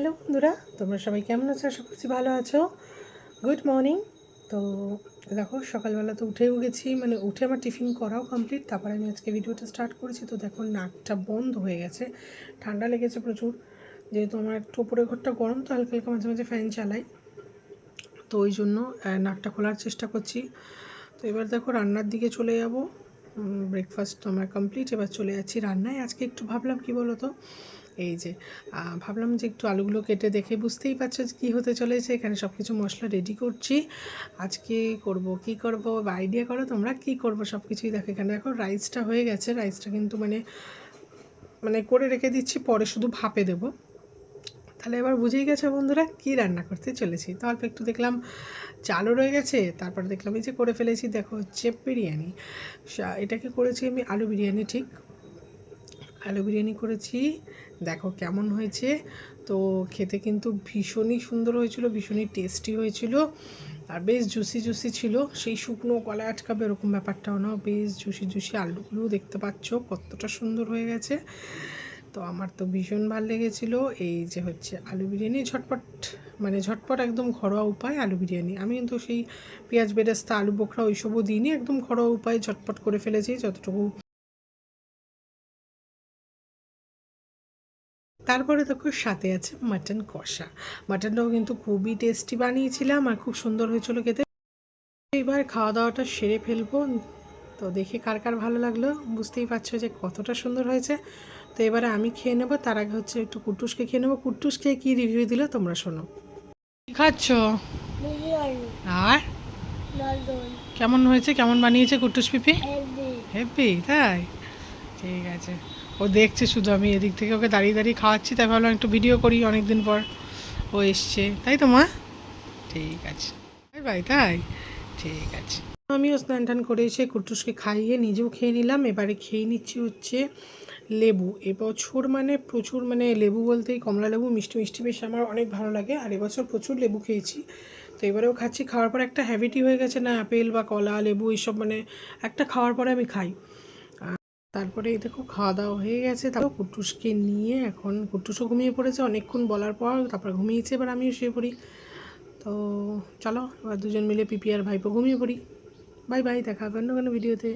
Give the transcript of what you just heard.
Hello বন্ধুরা, তোমরা সবাই কেমন আছো? আশা করছি ভালো আছো। গুড মর্নিং তো দেখো, সকালবেলা তো উঠেও গেছি। মানে উঠে আমার টিফিন করাও কমপ্লিট তারপরে আমি আজকে ভিডিওটা স্টার্ট করেছি। তো দেখো, নাকটা বন্ধ হয়ে গেছে। ঠান্ডা লেগেছে প্রচুর। যেহেতু আমার একটু ওপরের ঘরটা গরম, তো হালকা হালকা মাঝে মাঝে ফ্যান চালাই। তো ওই জন্য নাকটা খোলার চেষ্টা করছি। তো এবার দেখো, রান্নার দিকে চলে যাব। ব্রেকফাস্ট তো আমার কমপ্লিট এবার চলে যাচ্ছি রান্নায়। আজকে একটু ভাবলাম, কি বলো তো এই যে ভাবলাম যে একটু আলুগুলো কেটে দেখে বুঝতেই পারছ যে কী হতে চলেছে। এখানে সব কিছু মশলা রেডি করছি। আজকে করব কি করব? বা আইডিয়া করো তোমরা কি করব? সব কিছুই দেখো এখানে। দেখো রাইসটা হয়ে গেছে। রাইসটা কিন্তু মানে মানে করে রেখে দিচ্ছি, পরে শুধু ভাপে দেবো। তাহলে এবার বুঝেই গেছে বন্ধুরা কি রান্না করতে চলেছি। তো অল্প একটু দেখলাম চালও রয়ে গেছে, তারপর দেখলাম এই যে করে ফেলেছি, দেখো হচ্ছে বিরিয়ানি। এটাকে করেছি আমি আলু বিরিয়ানি, ঠিক? আলু বিরিয়ানি করেছি। দেখো কেমন হয়েছে। তো খেতে কিন্তু ভীষণই সুন্দর হয়েছিল, ভীষণই টেস্টি হয়েছিল। আর বেশ জুসি জুসি ছিল। সেই শুকনো কলা আটকাবে এরকম ব্যাপারটাও না। বেশ জুসি জুসি আলুগুলোও দেখতে পাচ্ছ, কতটা সুন্দর হয়ে গেছে। তো আমার তো ভীষণ ভালো লেগেছিলো। এই যে হচ্ছে আলু বিরিয়ানি, ঝটপট মানে ঝটপট একদম ঘরোয়া উপায় আলু বিরিয়ানি। আমি কিন্তু সেই পেঁয়াজ, বেরেস্তা, আলু বোখরা ওইসবও দিইনি। একদম ঘরোয়া উপায়ে ঝটপট করে ফেলেছি। যতটুকু তারপরে দেখো সাথে আছে মাটন কষা। মাটনটাও কিন্তু খুবই টেস্টি বানিয়েছিলাম আর খুব সুন্দর হয়েছিল খেতে। এবার খাওয়া দাওয়াটা সেরে ফেলব। তো দেখে কার কার ভালো লাগল। বুঝতেই পারছ যে কতটা সুন্দর হয়েছে। তো এবারে আমি খেয়ে নেব তার আগে হচ্ছে একটু কুটুসকে খেয়ে নেব। কুট্টুস খেয়ে কী রিভিউ দিল তোমরা শোনো। খাচ্ছ? আর? কেমন হয়েছে? কেমন বানিয়েছে কুটুস পিপি? হেপি তাই? ঠিক আছে। ও দেখছে শুধু, আমি এদিক থেকে ওকে দাঁড়িয়ে দাঁড়িয়ে খাওয়াচ্ছি, তাই ভাবলাম একটু ভিডিও করি অনেক দিন পর ও এসছে। তাই তো, মা? ঠিক আছে। বাই ভাই তাই? ঠিক আছে। আমিও স্নান টান করে এসে কুটুসকে খাইয়ে নিজেও খেয়ে নিলাম, এবারে খেয়ে নিচ্ছি হচ্ছে লেবু। এবছর মানে প্রচুর মানে লেবু বলতেই কমলা লেবু, মিষ্টি মিষ্টি বেশ আমার অনেক ভালো লাগে, আর এবছর প্রচুর লেবু খেয়েছি। তো এবারেও খাচ্ছি, খাওয়ার পর একটা হ্যাবিটই হয়ে গেছে না, আপেল বা কলা, লেবু, এইসব মানে একটা খাওয়ার পরে আমি খাই। তারপরে এই দেখো খাওয়া দাওয়া হয়ে গেছে। তারপর কুটুসকে নিয়ে এখন কুটুসও ঘুমিয়ে পড়েছে, অনেকক্ষণ বলার পর তারপর ঘুমিয়েছে, এবার আমিও শুয়ে পড়ি। তো চলো, এবার দুজন মিলে পিপিআর ভাইপো ঘুমিয়ে পড়ি। বাই বাই, দেখা হবে অন্য কোনো ভিডিওতে।